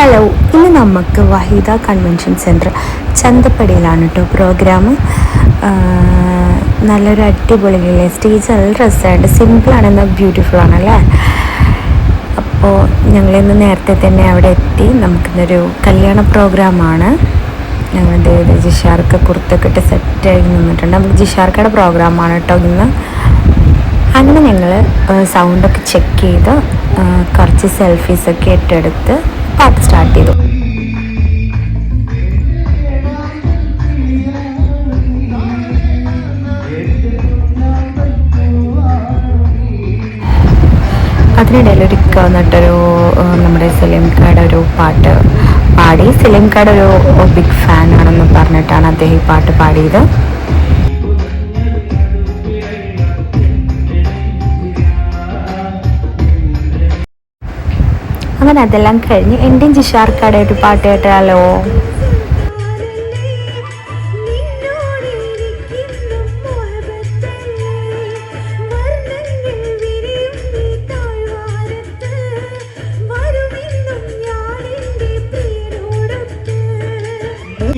Hello ഇന്ന് നമുക്ക് Waheeda convention centre ചന്തപ്പടിയിലാണ് കേട്ടോ പ്രോഗ്രാം നല്ലൊരു അടിപൊളിയിലെ സ്റ്റേജ് നല്ല ഡ്രസ്സായിട്ട് സിമ്പിളാണ് എന്നാൽ ബ്യൂട്ടിഫുൾ ആണല്ലേ? അപ്പോൾ ഞങ്ങളിന്ന് നേരത്തെ തന്നെ അവിടെ എത്തി. നമുക്കിന്നൊരു കല്യാണ പ്രോഗ്രാമാണ് ദേവത ജിഷാർക്ക് കുർത്തൊക്കെ ഇട്ട് സെറ്റായി നിന്നിട്ടുണ്ട്. നമുക്ക് ജിഷാർക്കയുടെ പ്രോഗ്രാമാണ് കേട്ടോ ഇന്ന്. അങ്ങനെ ഞങ്ങൾ സൗണ്ടൊക്കെ ചെക്ക് ചെയ്ത് കുറച്ച് സെൽഫീസൊക്കെ ഇട്ടെടുത്ത് പാട്ട് സ്റ്റാർട്ട് ചെയ്തു. അതിനിടയിൽ ഒരു വന്നിട്ടൊരു നമ്മുടെ സലീം കായുടെ ഒരു പാട്ട് പാടി. സലീം കായുടെ ഒരു ബിഗ് ഫാൻ ആണെന്ന് പറഞ്ഞിട്ടാണ് അദ്ദേഹം ഈ പാട്ട് പാടിയത്. അങ്ങനെ അതെല്ലാം കഴിഞ്ഞ് എന്റെയും ജിഷാർക്കാടായിട്ട് പാട്ട് കേട്ടാലോ?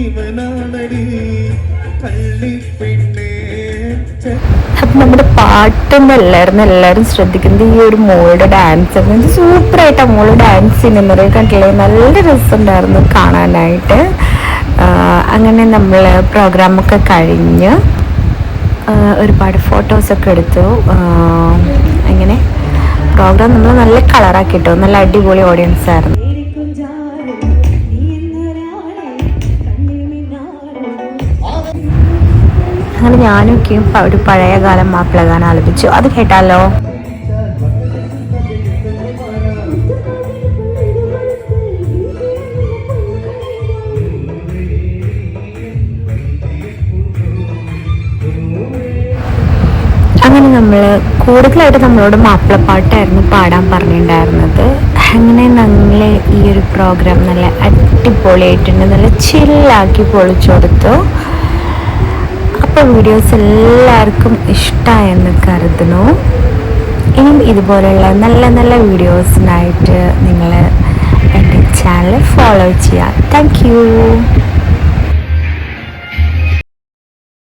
ഇവനാണടി പള്ളി അപ്പം നമ്മുടെ പാട്ടൊന്നും എല്ലാവരും ശ്രദ്ധിക്കുന്നത് ഈ ഒരു മോളുടെ ഡാൻസ് ആയിരുന്നു ആ മോൾ ഡാൻസ് ചെയ്യുന്നത് കണ്ടില്ലേ നല്ല രസമുണ്ടായിരുന്നു കാണാനായിട്ട്. അങ്ങനെ നമ്മൾ പ്രോഗ്രാമൊക്കെ കഴിഞ്ഞ് ഒരുപാട് ഫോട്ടോസൊക്കെ എടുത്തു. അങ്ങനെ പ്രോഗ്രാം നമ്മൾ നല്ല കളറാക്കി ഇട്ടു നല്ല അടിപൊളി ഓഡിയൻസ് ആയിരുന്നു. അങ്ങനെ ഞാനൊക്കെയും ഒരു പഴയ കാലം മാപ്പിള ഗാനം ആലപിച്ചു. അത് കേട്ടാലോ? അങ്ങനെ നമ്മൾ കൂടുതലായിട്ട് നമ്മളോട് മാപ്പിളപ്പാട്ടായിരുന്നു പാടാൻ പറഞ്ഞിട്ടുണ്ടായിരുന്നത് അങ്ങനെ ഞങ്ങൾ ഈ ഒരു പ്രോഗ്രാം നല്ല അടിപൊളിയായിട്ടുണ്ട് നല്ല ചില്ലാക്കി പൊളിച്ചു കൊടുത്തു അപ്പോൾ വീഡിയോസ് എല്ലാവർക്കും ഇഷ്ടമായെന്ന് കരുതുന്നു. ഇനിയും ഇതുപോലെയുള്ള നല്ല നല്ല വീഡിയോസിനായിട്ട് നിങ്ങൾ എന്റെ ചാനൽ ഫോളോ ചെയ്യുക താങ്ക്